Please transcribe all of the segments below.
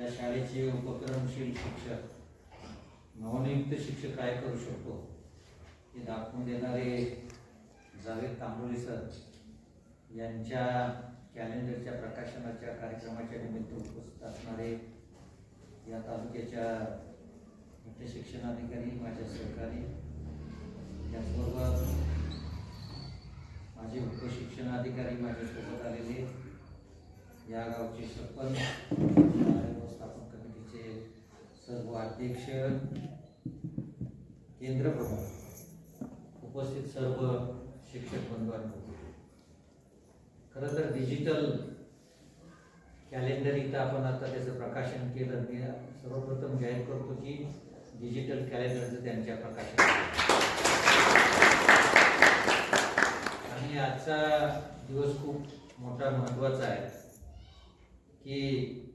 या शाळेचे उपक्रमशील शिक्षक. नवनियुक्त शिक्षक काय करू शकतो? हे दाखवून देणारे जावेद तांबोळी सर यांच्या कॅलेंडरच्या प्रकाशनाच्या कार्यक्रमाच्या निमित्त उपस्थित असणारे या तालुक्याच्या मुख्य शिक्षणाधिकारी माझ्या सहकारी त्याचबरोबर माझे उपशिक्षणाधिकारी माझ्यासोबत आलेले. या गावचे सरपंच सर्व अध्यक्ष केंद्र प्रमुख. उपस्थित सर्व शिक्षक बंधवांनो खरं तर डिजिटल कॅलेंडर इथं आपण आता त्याचं प्रकाशन केलं. मी सर्वप्रथम जाहीर करतो की डिजिटल कॅलेंडरचं त्यांच्या प्रकाशन. आणि आजचा दिवस खूप मोठा महत्त्वाचा आहे की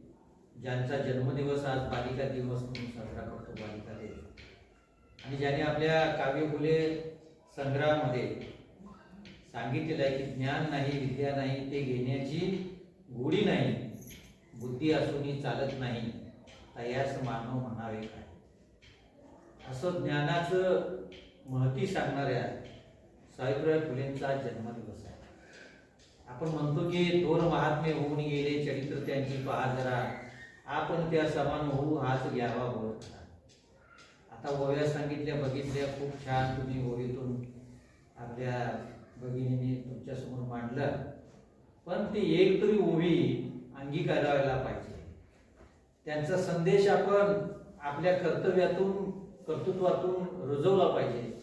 ज्यांचा जन्मदिवस आज बालिका दिवस म्हणून साजरा करतो बालिका दिन. आणि ज्याने आपल्या काव्य फुले संग्रहामध्ये सांगितलेलं आहे की ज्ञान नाही विद्या नाही ते घेण्याची गोडी नाही बुद्धी असूनही चालत नाही तयास मानव म्हणावे काय? असं ज्ञानाचं महती सांगणाऱ्या सावित्रीबाई फुलेंचा जन्मदिवस आहे. आपण म्हणतो की दोन महात्मे होऊन गेले चरित्र त्यांची पहा जरा. आपण त्या समान होऊ हाच घ्यावा बोलता आता ओव्या सांगितल्या बघितल्या खूप छान तुम्ही ओवीतून आपल्या भगिनीने तुमच्यासमोर मांडलं. पण ती एक तरी ओवी अंगीकारायला पाहिजे. त्यांचा संदेश आपण आपल्या कर्तव्यातून कर्तृत्वातून रुजवला पाहिजे.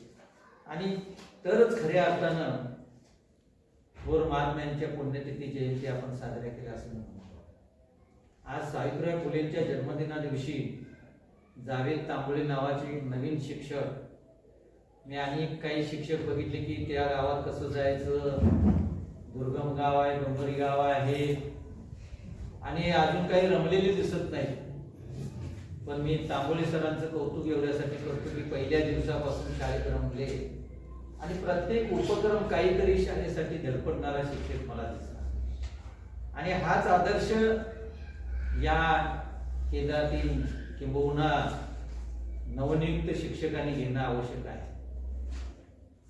आणि तरच खऱ्या अर्थानं थोर महात्म्यांच्या पुण्यतिथी जयंती आपण साजऱ्या केल्या असं म्हणतो. आज सावित्रीबाई फुलेंच्या जन्मदिना दिवशी जावेद तांबोळे नावाचे एक नवीन शिक्षक. मी आणि काही शिक्षक बघितले की त्या गावात कसं जायचं? दुर्गम गाव आहे डोंगरी गाव आहे. आणि अजून काही रमलेले दिसत नाही. पण मी तांबोळे सरांचं कौतुक एवढ्यासाठी करतो की पहिल्या दिवसापासून शाळेत रमले. आणि प्रत्येक उपक्रम काहीतरी शाळेसाठी धडपडणारा शिक्षक मला दिसला. आणि हाच आदर्श या केंद्रातील किंबहुना नवनियुक्त शिक्षकांनी घेणं आवश्यक आहे.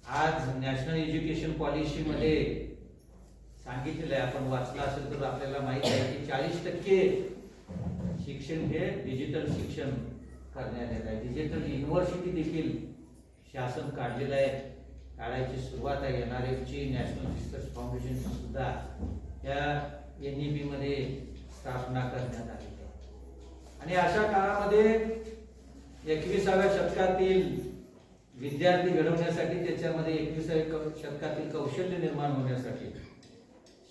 आज नॅशनल एज्युकेशन पॉलिसीमध्ये सांगितलेलं आहे आपण वाचलं असेल तर आपल्याला माहिती आहे की चाळीस टक्के शिक्षण हे डिजिटल शिक्षण करण्यात येत आहे. डिजिटल युनिव्हर्सिटी देखील शासन काढलेलं आहे. काढायची सुरुवात आहे. एन आर एफची नॅशनल रिसर्च फाउंडेशन सुद्धा या एन ई बीमध्ये स्थापना करण्यात आली आणि अशा काळामध्ये एकविसाव्या शतकातील विद्यार्थी घडवण्यासाठी त्याच्यामध्ये एकविसाव्या शतकातील कौशल्य निर्माण होण्यासाठी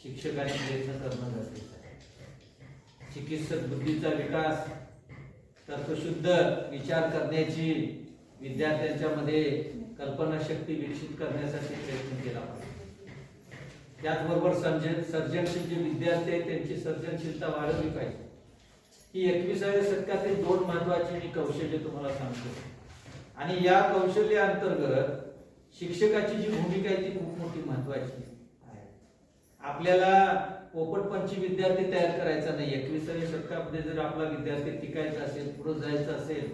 शिक्षकांनी प्रयत्न करणं गरजेचं आहे. चिकित्सक बुद्धीचा विकास तर्कशुद्ध विचार करण्याची विद्यार्थ्यांच्यामध्ये कल्पनाशक्ती विकसित करण्यासाठी प्रयत्न केला पाहिजे. त्याचबरोबर सर्जन सर्जनशील जे विद्यार्थी आहेत त्यांची सर्जनशीलता वाढवली पाहिजे. ही एकविसाव्या शतकातील दोन महत्वाची मी कौशल्य तुम्हाला सांगतो. आणि या कौशल्य अंतर्गत शिक्षकाची जी भूमिका आहे ती खूप मोठी महत्वाची आहे. आपल्याला पोपटपंची विद्यार्थी तयार करायचा नाही. एकविसाव्या शतकामध्ये जर आपला विद्यार्थी टिकायचा असेल पुढे जायचं असेल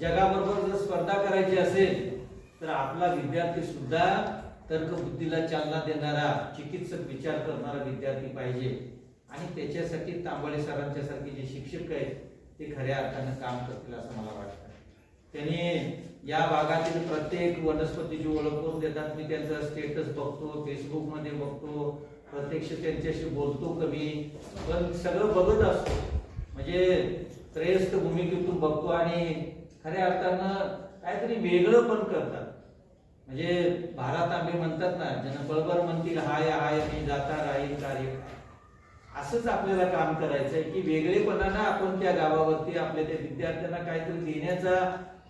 जगाबरोबर जर स्पर्धा करायची असेल तर आपला विद्यार्थी सुद्धा तर्कबुद्धीला चालना देणारा चिकित्सक विचार करणारा विद्यार्थी पाहिजे. आणि त्याच्यासाठी तांबळे सरांच्या सारखे जे शिक्षक आहेत ते खऱ्या अर्थानं काम करतील असं मला वाटतं. त्यांनी या भागातील प्रत्येक वनस्पतीची ओळख करून देतात मी त्यांचा स्टेटस बघतो फेसबुकमध्ये बघतो प्रत्यक्ष त्यांच्याशी बोलतो कमी पण सगळं बघत असतो. म्हणजे त्रयस्थ भूमिकेतून बघतो आणि खऱ्या अर्थानं काहीतरी वेगळं पण करतात. म्हणजे भारत आम्ही म्हणतात ना जन बळबर म्हणतील हाय हाय मी जाता राहील कार्य असंच आपल्याला काम करायचंय की वेगळेपणानं आपण त्या गावावरती आपल्या त्या विद्यार्थ्यांना काहीतरी देण्याचा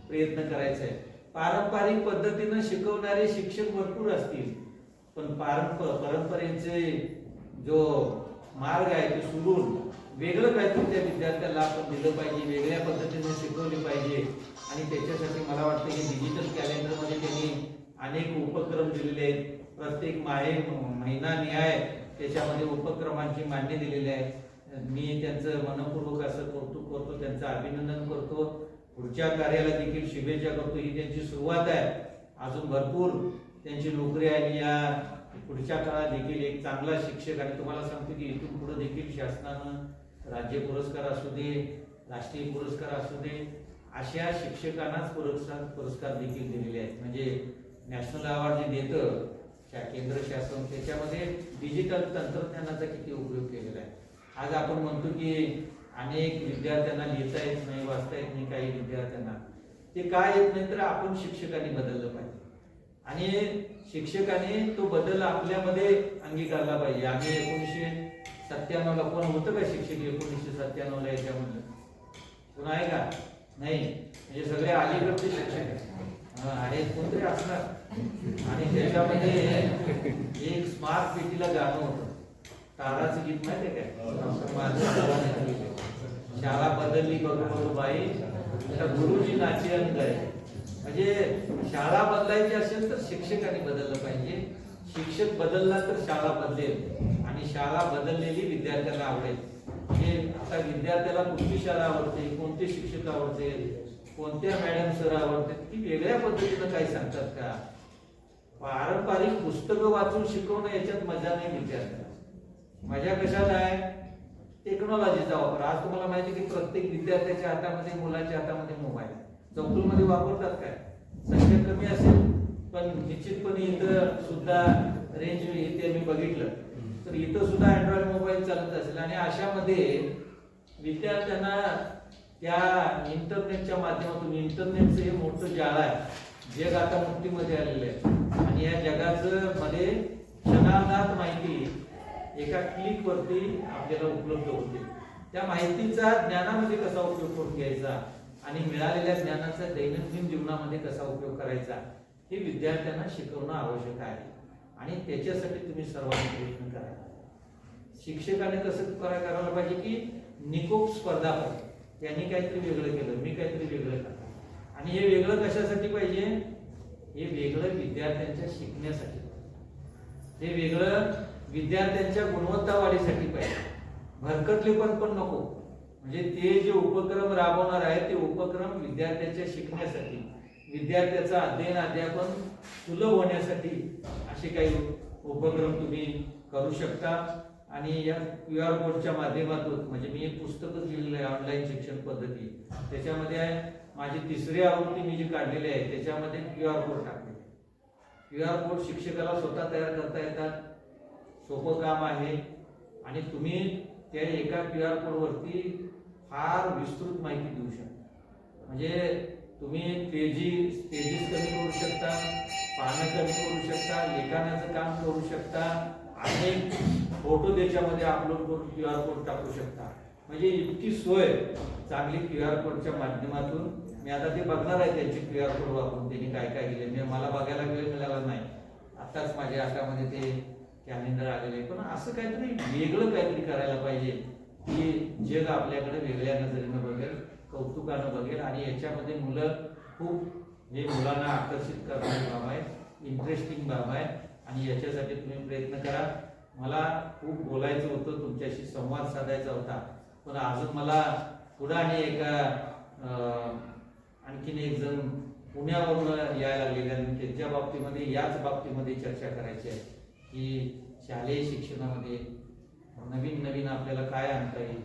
प्रयत्न करायचा आहे पारंपरिक पद्धतीनं शिकवणारे शिक्षक भरपूर असतील पण पारंप परंपरेचे जो मार्ग आहे तो सोडून वेगळं काहीतरी त्या विद्यार्थ्याला आपण दिलं पाहिजे वेगळ्या पद्धतीने शिकवले पाहिजे आणि त्याच्यासाठी अनेक उपक्रम दिलेले आहेत. प्रत्येक माहे महिना न्याय त्याच्यामध्ये उपक्रमांची मांडणी दिलेली आहे. मी त्यांचं मनपूर्वक असं कौतुक करतो त्यांचं अभिनंदन करतो. पुढच्या कार्याला देखील शुभेच्छा करतो. ही त्यांची सुरुवात आहे. अजून भरपूर त्यांची नोकरी आली या पुढच्या काळात देखील एक चांगला शिक्षक आणि तुम्हाला सांगतो की इथून पुढे देखील शासनानं राज्य पुरस्कार असू दे राष्ट्रीय पुरस्कार असू दे अशा शिक्षकांनाच पुरस्कार पुरस्कार देखील दिलेले आहेत. म्हणजे नॅशनल अवॉर्ड जे देतं त्या केंद्र शासन त्याच्यामध्ये डिजिटल तंत्रज्ञानाचा किती उपयोग केलेला आहे. आज आपण म्हणतो की अनेक विद्यार्थ्यांना लिहिता येत नाही वाचता येत नाही काही विद्यार्थ्यांना. ते काय येत नाही? तर आपण शिक्षकांनी बदललं पाहिजे. आणि शिक्षकाने तो बदल आपल्यामध्ये अंगीकारला पाहिजे. आम्ही एकोणीसशे सत्त्याण्णवला कोण होतं का शिक्षक? एकोणीसशे सत्त्याण्णवला याच्यामध्ये कोण आहे का? नाही. म्हणजे सगळे अलीकडचे शिक्षक आहेत. कोणतरी असणार. आणि त्याच्यामध्ये एक स्मार्ट पेटीला गाणं होतं. ताराचं गीत माहितीये काय? लिहिलं. शाळा बदलली बघू. बघू बाई. गुरुजी नाची अंग आहे म्हणजे शाळा बदलायची असेल तर शिक्षकांनी बदललं पाहिजे. शिक्षक बदलला तर शाळा बदलेल. आणि शाळा बदललेली विद्यार्थ्यांना आवडेल. म्हणजे आता विद्यार्थ्याला कुठली शाळा आवडते? कोणते शिक्षक आवडते? कोणत्या मॅडम सर आवडते? ती वेगळ्या पद्धतीनं काही सांगतात का? पारंपरिक पुस्तकं वाचून शिकवणं याच्यात मजा नाही विद्यार्थ्याला मजा कशात आहे? टेक्नॉलॉजीचा वापर. आज तुम्हाला माहिती की प्रत्येक विद्यार्थ्याच्या हातामध्ये मुलाच्या हातामध्ये मोबाईल चौकूलमध्ये वापरतात काय? संख्या कमी असेल पण निश्चितपणे इथं सुद्धा रेंज इथे मी बघितलं. तर इथं सुद्धा अँड्रॉइड मोबाईल चालत असेल. आणि अशामध्ये विद्यार्थ्यांना त्या इंटरनेटच्या माध्यमातून इंटरनेटचं हे मोठं जाळ आहे. जग आता मुक्तीमध्ये आलेलं आहे आणि या जगाचं मध्ये क्षणार्धात माहिती एका क्लिक वरती आपल्याला उपलब्ध होते. त्या माहितीचा ज्ञानामध्ये कसा उपयोग करून घ्यायचा? आणि मिळालेल्या ज्ञानाचा दैनंदिन जीवनामध्ये कसा उपयोग करायचा? हे विद्यार्थ्यांना शिकवणं आवश्यक आहे. आणि त्याच्यासाठी तुम्ही सर्वांनी प्रयत्न करा. शिक्षकाने कसं करा करायला पाहिजे की निकोप स्पर्धा पाहिजे त्यांनी काहीतरी वेगळं केलं मी काहीतरी वेगळं करतो आणि हे वेगळं कशासाठी पाहिजे? हे वेगळं विद्यार्थ्यांच्या शिकण्यासाठी हे वेगळं विद्यार्थ्यांच्या गुणवत्ता वाढीसाठी पाहिजे. भरकटले पण पण नको. म्हणजे ते जे उपक्रम राबवणार आहे ते उपक्रम विद्यार्थ्याच्या शिकण्यासाठी विद्यार्थ्याचा अध्ययन अध्यापन सुलभ होण्यासाठी असे काही उपक्रम तुम्ही करू शकता. आणि या क्यू आर कोडच्या माध्यमातून म्हणजे मी एक पुस्तकच लिहिलेलं आहे ऑनलाईन शिक्षण पद्धती. त्याच्यामध्ये आहे माझी तिसरी आवृत्ती मी जी काढलेली आहे त्याच्यामध्ये क्यू आर कोड टाकलेले क्यू आर कोड शिक्षकाला स्वतः तयार करता येतात सोपं काम आहे. आणि तुम्ही त्या एका क्यू आर कोडवरती फार विस्तृत माहिती देऊ शकता. म्हणजे तुम्ही तेजी तेजीस कमी करू शकता पानं कमी करू शकता लेखानाचं काम करू शकता अनेक फोटो त्याच्यामध्ये अपलोड करून क्यू आर कोड टाकू शकता. म्हणजे इतकी सोय चांगली क्यू आर कोडच्या माध्यमातून. मी आता ते बघणार आहे त्यांचे क्यू आर कोड वापरून त्यांनी काय काय केले मी मला बघायला वेळ मिळाला नाही. आत्ताच माझ्या हातामध्ये ते कॅलेंडर आलेले पण असं काहीतरी वेगळं काहीतरी करायला पाहिजे. की जग आपल्याकडे वेगळ्या नजरेनं बघेल कौतुकानं बघेल आणि याच्यामध्ये मुलं खूप हे मुलांना आकर्षित करणारी बाब आहे. इंटरेस्टिंग बाब आहे. आणि याच्यासाठी तुम्ही प्रयत्न करा. मला खूप बोलायचं होतं तुमच्याशी संवाद साधायचा होता. पण अजून मला पुढं आणि एका आणखीन एक जण पुण्यावरून यायला लागलेले आणि त्यांच्या बाबतीमध्ये याच बाबतीमध्ये चर्चा करायची आहे की शालेय शिक्षणामध्ये नवीन नवीन आपल्याला काय आणता येईल?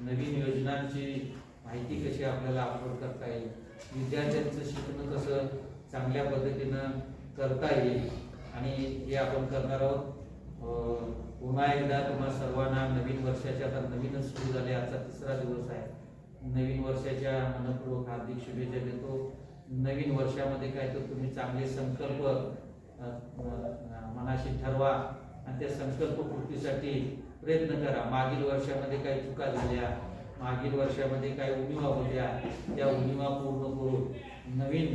नवीन योजनांची माहिती कशी आपल्याला अपलोड करता येईल? विद्यार्थ्यांचं शिकणं कसं चांगल्या पद्धतीनं करता येईल? आणि हे आपण करणार आहोत. पुन्हा एकदा तुम्हा सर्वांना नवीन वर्षाच्या आता नवीनच सुरू झाले. आजचा तिसरा दिवस आहे. नवीन वर्षाच्या मनपूर्वक हार्दिक शुभेच्छा देतो. नवीन वर्षामध्ये काय तर तुम्ही चांगले संकल्प मनाशी ठरवा आणि त्या संकल्प पूर्तीसाठी प्रयत्न करा. मागील वर्षामध्ये काही चुका झाल्या मागील वर्षामध्ये काही उणिवा होत्या त्या उणिवा पूर्ण करून नवीन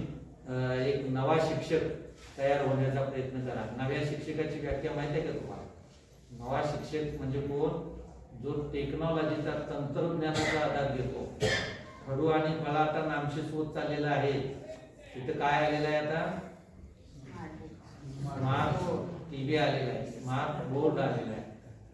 एक नवा शिक्षक तयार होण्याचा प्रयत्न करा. नव्या शिक्षकाची व्याख्या माहिती आहे का तुम्हाला? नवा शिक्षक म्हणजे कोण? जो टेक्नॉलॉजीचा तंत्रज्ञानाचा आधार घेतो. हळू आणि मला आता नामशेष होत चाललेला आहे. तिथं काय आलेलं आहे आता? स्मार्ट टीव्ही आलेला आहे. स्मार्ट बोर्ड आलेला आहे.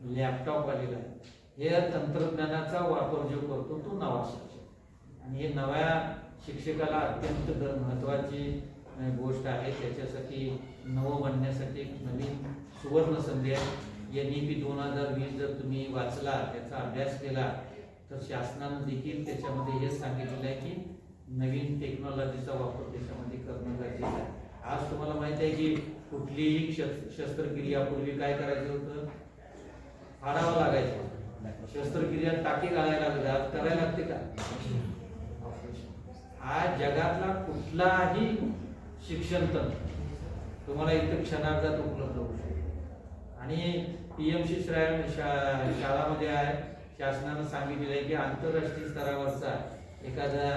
लॅपटॉप आलेला आहे. हे तंत्रज्ञानाचा वापर जो करतो तो नवा शिक्षक. आणि हे नव्या शिक्षकाला अत्यंत महत्वाची गोष्ट आहे. त्याच्यासाठी नवं बनण्यासाठी एक नवीन सुवर्ण संधी आहे. ई पी दोन हजार वीस जर तुम्ही वाचला त्याचा अभ्यास केला तर शासनानं देखील त्याच्यामध्ये हेच सांगितलेलं आहे की नवीन टेक्नॉलॉजीचा वापर त्याच्यामध्ये करणं गरजेचं आहे. आज तुम्हाला माहीत आहे की कुठलीही शस्- शस्त्रक्रियापूर्वी काय करायचं होतं? फाडावं लागायचं. शस्त्रक्रिया टाके घालायला लागले आज करायला लागते का? आज जगातला कुठलाही शिक्षण तंत्र तुम्हाला इथे क्षणार्धात उपलब्ध होऊ शकतो. आणि पी एम श्री पीएमसी शाळामध्ये आहे. शासनानं सांगितलेलं आहे की आंतरराष्ट्रीय स्तरावरचा एखादा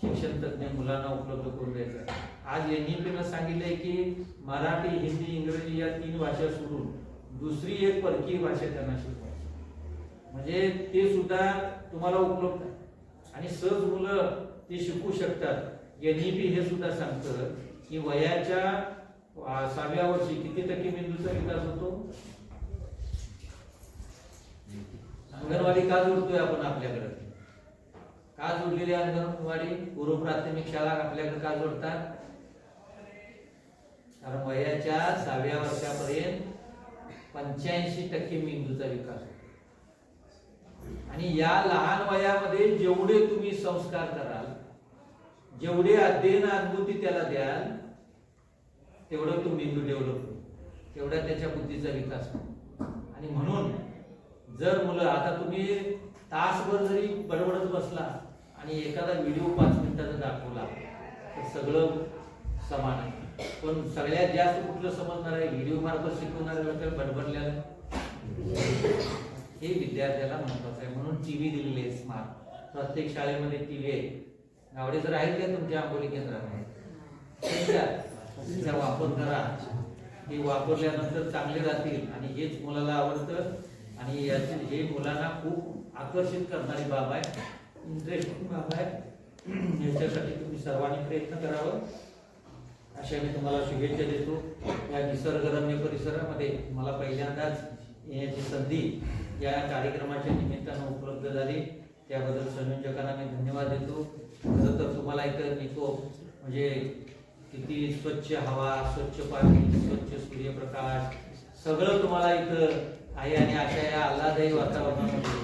शिक्षण तज्ञ मुलांना उपलब्ध करून द्यायचा आज एन ई पीनं सांगितलंय की मराठी हिंदी इंग्रजी या तीन भाषा सोडून दुसरी एक परकीय भाषा त्यांना शिकवायची. म्हणजे ते सुद्धा तुम्हाला उपलब्ध आहे. आणि सहज मुलं ते शिकू शकतात. एन ई पी हे सुद्धा सांगतं. की वयाच्या सहाव्या वर्षी किती टक्के मेंदूचा विकास होतो? अंगणवाडी का जोडतोय आपण आपल्याकडे? का जोडलेली आहे अंगणवाडी? पूर्व प्राथमिक शाळा आपल्याकडे का जोडतात? कारण वयाच्या सहाव्या वर्षापर्यंत पंच्याऐंशी टक्के मेंदूचा विकास होतो. आणि या लहान वयामध्ये जेवढे तुम्ही संस्कार करा जेवढे अध्ययन अनुभूती त्याला द्याल तेवढं तो मेंदू डेव्हलप होईल. तेवढा त्याच्या बुद्धीचा विकास होईल. आणि म्हणून जर मुलं आता तुम्ही तासभर जरी बडबडत बसला आणि एखादा व्हिडिओ पाच मिनिटाचा दाखवला तर सगळं समान आहे. पण सगळ्यात जास्त कुठलं समजणार आहे? व्हिडिओ मार्फत शिकवणाऱ्या बडबडल्यानं हे विद्यार्थ्याला महत्वाचं आहे. म्हणून टीव्ही दिलेले आहे स्मार्ट प्रत्येक शाळेमध्ये टीव्ही आहे गावडे जर आहेत का तुमच्या आंबोली केंद्रामध्ये? आहेत तिचा वापर करा. हे वापरल्यानंतर चांगले राहतील आणि हेच मुलाला आवडतं आणि याचे हे मुलांना खूप आकर्षित करणारी बाब आहे. इंटरेस्टिंग बाब आहे. याच्यासाठी तुम्ही सर्वांनी प्रयत्न करावं. अशा मी तुम्हाला शुभेच्छा देतो. या निसर्गरम्य परिसरामध्ये मला पहिल्यांदाच येण्याची संधी या कार्यक्रमाच्या निमित्तानं उपलब्ध झाली. त्याबद्दल संयोजकांना मी धन्यवाद देतो. खरं तर तुम्हाला इथं निको म्हणजे किती स्वच्छ हवा स्वच्छ पाणी स्वच्छ सूर्यप्रकाश सगळं तुम्हाला इथं आहे आणि अशा या आल्हादायी वातावरणामध्ये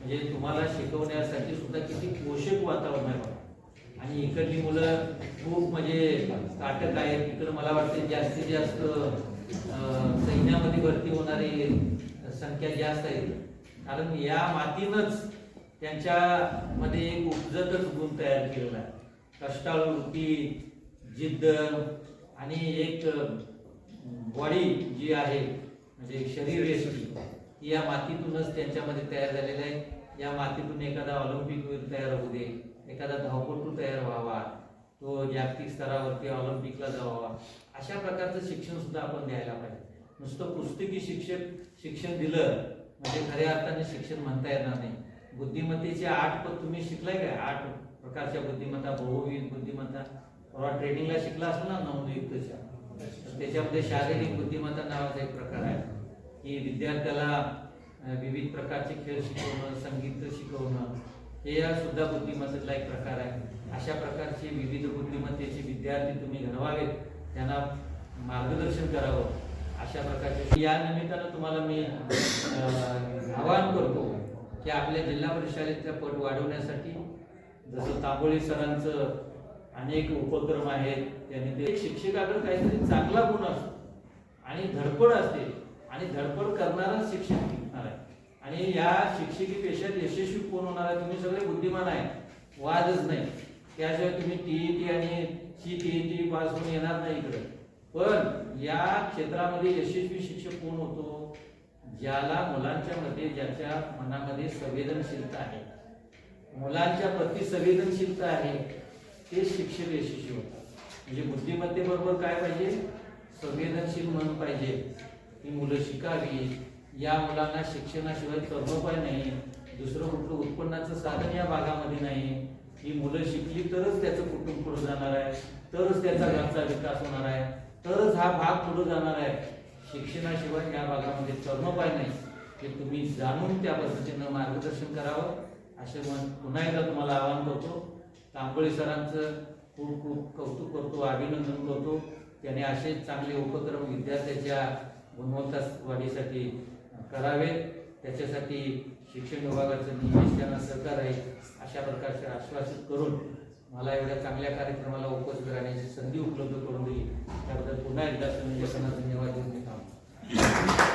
म्हणजे तुम्हाला शिकवण्यासाठी सुद्धा किती पोषक वातावरण आहे आणि इकडली मुलं खूप म्हणजे काटक आहेत. इकडं मला वाटते जास्तीत जास्त सैन्यामध्ये भरती होणारी संख्या जास्त आहे. कारण या मातीनंच त्यांच्यामध्ये एक उपजतच गुण तयार केलेला आहे. कष्टाळू वृत्ती जिद्द आणि एक बॉडी जी आहे म्हणजे शरीर रेसिपी ही या मातीतूनच त्यांच्यामध्ये तयार झालेलं आहे. या मातीतून एखादा ऑलिम्पिक तयार होऊ दे एखादा धावपटू तयार व्हावा तो जागतिक स्तरावरती ऑलिम्पिकला जावा. अशा प्रकारचं शिक्षण सुद्धा आपण द्यायला पाहिजे. नुसतं पुस्तकी शिक्षक शिक्षण दिलं म्हणजे खऱ्या अर्थाने शिक्षण म्हणता येणार नाही. बुद्धिमत्तेचे आठ पद तुम्ही शिकलाय काय? आठ प्रकारच्या बुद्धिमत्ता बहुविध बुद्धिमत्ता. परवा ट्रेनिंगला शिकला असेल ना नवनियुक्तच्या. तर त्याच्यामध्ये शारीरिक बुद्धिमत्ता नावाचा एक प्रकार आहे. की विद्यार्थ्याला विविध प्रकारचे खेळ शिकवणं संगीत शिकवणं हे या सुद्धा बुद्धिमत्तेचा एक प्रकार आहे. अशा प्रकारचे विविध बुद्धिमत्तेचे विद्यार्थी तुम्ही घडवावेत त्यांना मार्गदर्शन करावं अशा प्रकारचे. या निमित्तानं तुम्हाला मी आवाहन करतो. की आपल्या जिल्हा परिषदेचा पट वाढवण्यासाठी जसं तांबोळी सरांचं अनेक उपक्रम आहेत त्यांनी ते शिक्षकाकडे काहीतरी चांगला गुण असतो आणि धडपड असते. आणि धडपड करणारा शिक्षक शिकणार आहे. आणि या शिक्षकी पेशात यशस्वी कोण होणार आहे? तुम्ही सगळे बुद्धिमान आहे. वादच नाही. त्याशिवाय तुम्ही टीईटी आणि सी टीईटी पास होऊन येणार नाही इकडे. पण या क्षेत्रामध्ये यशस्वी शिक्षक कोण होतो? ज्याला मुलांच्या मध्ये ज्याच्या मनामध्ये संवेदनशीलता आहे. मुलांच्या प्रति संवेदनशीलता आहे ते शिक्षक यशस्वी होतात. म्हणजे बुद्धिमत्तेबरोबर काय पाहिजे? संवेदनशील मन पाहिजे. ही मुलं शिकावी. या मुलांना शिक्षणाशिवाय कर्मोपाय नाही. दुसरं कुठलं उत्पन्नाचं साधन या भागामध्ये नाही. ही मुलं शिकली तरच त्याचं कुटुंब पुढे जाणार आहे. तरच त्याचा घरचा विकास होणार आहे. तरच हा भाग पुढे जाणार आहे. शिक्षणाशिवाय या भागामध्ये चर्मपाय नाही. हे तुम्ही जाणून त्या पद्धतीनं मार्गदर्शन करावं. असे मन पुन्हा एकदा तुम्हाला आवाहन करतो. तांबोळी सरांचं खूप खूप कौतुक करतो अभिनंदन करतो. त्याने असे चांगले उपक्रम विद्यार्थ्याच्या गुणवत्ता वाढीसाठी करावेत. त्याच्यासाठी शिक्षण विभागाचं नेहमीच त्यांना सरकार आहे अशा प्रकारचे आश्वासित करून मला एवढ्या चांगल्या कार्यक्रमाला उपस्थित राहण्याची संधी उपलब्ध करून दिली त्याबद्दल पुन्हा एकदा संयोजकांना धन्यवाद देऊन Thank you.